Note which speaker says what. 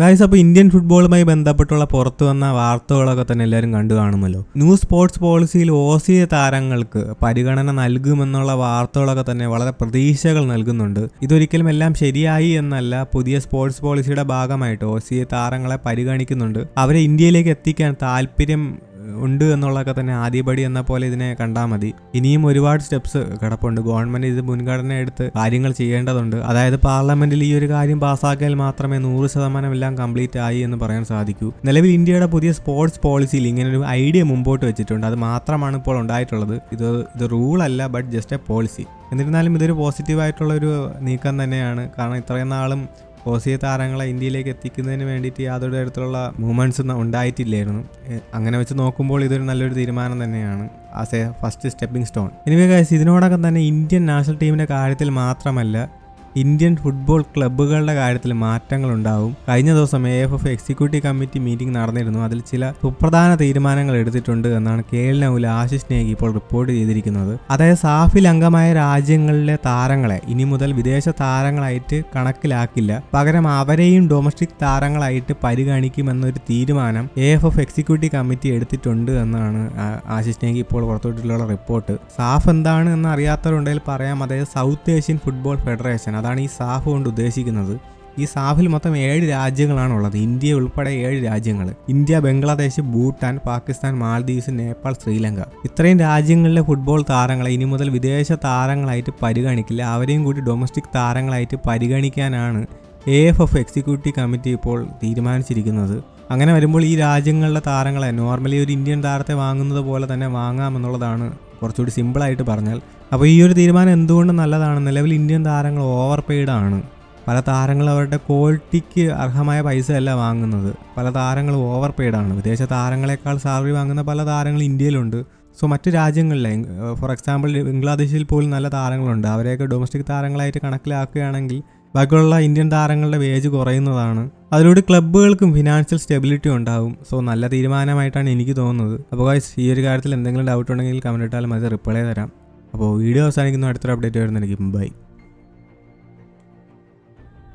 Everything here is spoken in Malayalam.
Speaker 1: ഗായ്സ് അപ്പോൾ ഇന്ത്യൻ ഫുട്ബോളുമായി ബന്ധപ്പെട്ടുള്ള പുറത്തു വന്ന വാർത്തകളൊക്കെ തന്നെ എല്ലാവരും കണ്ടു കാണുമല്ലോ. ന്യൂ സ്പോർട്സ് പോളിസിയിൽ ഓസിയ താരങ്ങൾക്ക് പരിഗണന നൽകുമെന്നുള്ള വാർത്തകളൊക്കെ തന്നെ വളരെ പ്രതീക്ഷകൾ നൽകുന്നുണ്ട്. ഇതൊരിക്കലും എല്ലാം ശരിയായി എന്നല്ല പുതിയ സ്പോർട്സ് പോളിസിയുടെ ഭാഗമായിട്ട് ഓസിയ താരങ്ങളെ പരിഗണിക്കുന്നുണ്ട്. അവരെ ഇന്ത്യയിലേക്ക് എത്തിക്കാൻ താല്പര്യം ഉണ്ട് എന്നുള്ളതൊക്കെ തന്നെ ആദ്യപടി എന്ന പോലെ ഇതിനെ കണ്ടാൽ മതി. ഇനിയും ഒരുപാട് സ്റ്റെപ്സ് കിടപ്പുണ്ട്. ഗവൺമെന്റ് ഇത് മുൻഗണന എടുത്ത് കാര്യങ്ങൾ ചെയ്യേണ്ടതുണ്ട്. അതായത് പാർലമെന്റിൽ ഈ ഒരു കാര്യം പാസ്സാക്കിയാൽ മാത്രമേ നൂറ് ശതമാനം എല്ലാം കംപ്ലീറ്റ് ആയി എന്ന് പറയാൻ സാധിക്കൂ. നിലവിൽ ഇന്ത്യയുടെ പുതിയ സ്പോർട്സ് പോളിസിയിൽ ഇങ്ങനെ ഒരു ഐഡിയ മുമ്പോട്ട് വെച്ചിട്ടുണ്ട്. അത് മാത്രമാണ് ഇപ്പോൾ ഉണ്ടായിട്ടുള്ളത്. ഇത് ഇത് റൂൾ അല്ല ബട്ട് ജസ്റ്റ് എ പോളിസി എന്നിരുന്നാലും ഇതൊരു പോസിറ്റീവായിട്ടുള്ള ഒരു നീക്കം തന്നെയാണ്. കാരണം ഇത്രയും നാളും ഓസിയ താരങ്ങളെ ഇന്ത്യയിലേക്ക് എത്തിക്കുന്നതിന് വേണ്ടിയിട്ട് യാതൊരു തരത്തിലുള്ള മൂവ്മെന്റ്സ് ഉണ്ടായിട്ടില്ലായിരുന്നു. അങ്ങനെ വെച്ച് നോക്കുമ്പോൾ ഇതൊരു നല്ലൊരു തീരുമാനം തന്നെയാണ്. As a first stepping stone anyway guys ഇതിനോടകം തന്നെ ഇന്ത്യൻ നാഷണൽ ടീമിന്റെ കാര്യത്തിൽ മാത്രമല്ല ഇന്ത്യൻ ഫുട്ബോൾ ക്ലബ്ബുകളുടെ കാര്യത്തിൽ മാറ്റങ്ങൾ ഉണ്ടാവും കഴിഞ്ഞ ദിവസം A F F executive committee meeting നടന്നിരുന്നു. അതിൽ ചില സുപ്രധാന തീരുമാനങ്ങൾ എടുത്തിട്ടുണ്ട് എന്നാണ് കെ എൽ നൌല ആശിഷ് നേഗി ഇപ്പോൾ റിപ്പോർട്ട് ചെയ്തിരിക്കുന്നത്. അതായത് സാഫിൽ അംഗമായ രാജ്യങ്ങളിലെ താരങ്ങളെ ഇനി മുതൽ വിദേശ താരങ്ങളായിട്ട് കണക്കിലാക്കില്ല. പകരം അവരെയും ഡൊമസ്റ്റിക് താരങ്ങളായിട്ട് പരിഗണിക്കുമെന്നൊരു തീരുമാനം A F F executive committee എടുത്തിട്ടുണ്ട് എന്നാണ് ആശിഷ് നേഗി ഇപ്പോൾ പുറത്തുവിട്ടിട്ടുള്ള റിപ്പോർട്ട് സാഫ് എന്താണ് എന്ന് അറിയാത്തവരുണ്ടെങ്കിൽ പറയാം. അതായത് സൗത്ത് ഏഷ്യൻ ഫുട്ബോൾ ഫെഡറേഷൻ അതാണ് ഈ സാഫ് കൊണ്ട് ഉദ്ദേശിക്കുന്നത്. ഈ സാഫിൽ മൊത്തം ഏഴ് രാജ്യങ്ങളാണ് ഉള്ളത് ഇന്ത്യ ഉൾപ്പെടെ ഏഴ് രാജ്യങ്ങൾ ഇന്ത്യ ബംഗ്ലാദേശ് ഭൂട്ടാൻ പാകിസ്ഥാൻ മാൽദീവ്സ് നേപ്പാൾ ശ്രീലങ്ക. ഇത്രയും രാജ്യങ്ങളിലെ ഫുട്ബോൾ താരങ്ങളെ ഇനി മുതൽ വിദേശ താരങ്ങളായിട്ട് പരിഗണിക്കില്ല. അവരെയും കൂടി ഡൊമസ്റ്റിക് താരങ്ങളായിട്ട് പരിഗണിക്കാനാണ് A F F executive committee ഇപ്പോൾ തീരുമാനിച്ചിരിക്കുന്നത്. അങ്ങനെ വരുമ്പോൾ ഈ രാജ്യങ്ങളിലെ താരങ്ങളെ നോർമലി ഒരു ഇന്ത്യൻ താരത്തെ വാങ്ങുന്നത് പോലെ തന്നെ വാങ്ങാമെന്നുള്ളതാണ് കുറച്ചുകൂടി സിമ്പിളായിട്ട് പറഞ്ഞാൽ അപ്പോൾ ഈ ഒരു തീരുമാനം എന്തുകൊണ്ട് നല്ലതാണ്? നിലവിൽ ഇന്ത്യൻ താരങ്ങൾ ഓവർ പെയ്ഡാണ് പല താരങ്ങൾ അവരുടെ ക്വാളിറ്റിക്ക് അർഹമായ പൈസ അല്ല വാങ്ങുന്നത്. പല താരങ്ങൾ ഓവർ പെയ്ഡാണ് വിദേശ താരങ്ങളെക്കാൾ സാലറി വാങ്ങുന്ന പല താരങ്ങൾ ഇന്ത്യയിലുണ്ട്. സോ മറ്റു രാജ്യങ്ങളിലെ ഫോർ എക്സാമ്പിൾ ബംഗ്ലാദേശിൽ പോലും നല്ല താരങ്ങളുണ്ട്. അവരെയൊക്കെ ഡൊമസ്റ്റിക് താരങ്ങളായിട്ട് കണക്കിലാക്കുകയാണെങ്കിൽ ബാക്കിയുള്ള ഇന്ത്യൻ താരങ്ങളുടെ വേജ് കുറയുന്നതാണ്. അതിലൂടെ ക്ലബ്ബുകൾക്കും ഫിനാൻഷ്യൽ സ്റ്റെബിലിറ്റി ഉണ്ടാവും. സോ നല്ല തീരുമാനമായിട്ടാണ് എനിക്ക് തോന്നുന്നത്. അപ്പോൾ ഈ ഒരു കാര്യത്തിൽ എന്തെങ്കിലും ഡൗട്ട് ഉണ്ടെങ്കിൽ കമന്റ് ഇട്ടാലും അത് റിപ്ലൈ തരാം. അപ്പോൾ വീഡിയോ അവസാനിക്കുന്ന. അടുത്തൊരു അപ്ഡേറ്റ് വരുന്നതായിരിക്കും. ബൈ